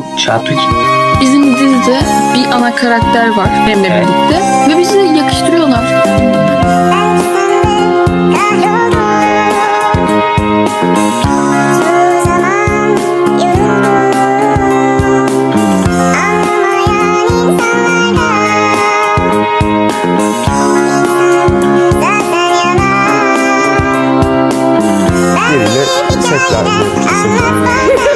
bu Bizim dizide bir ana karakter var benimle evet. birlikte ve bizi yakıştırıyorlar. Biriyle setler.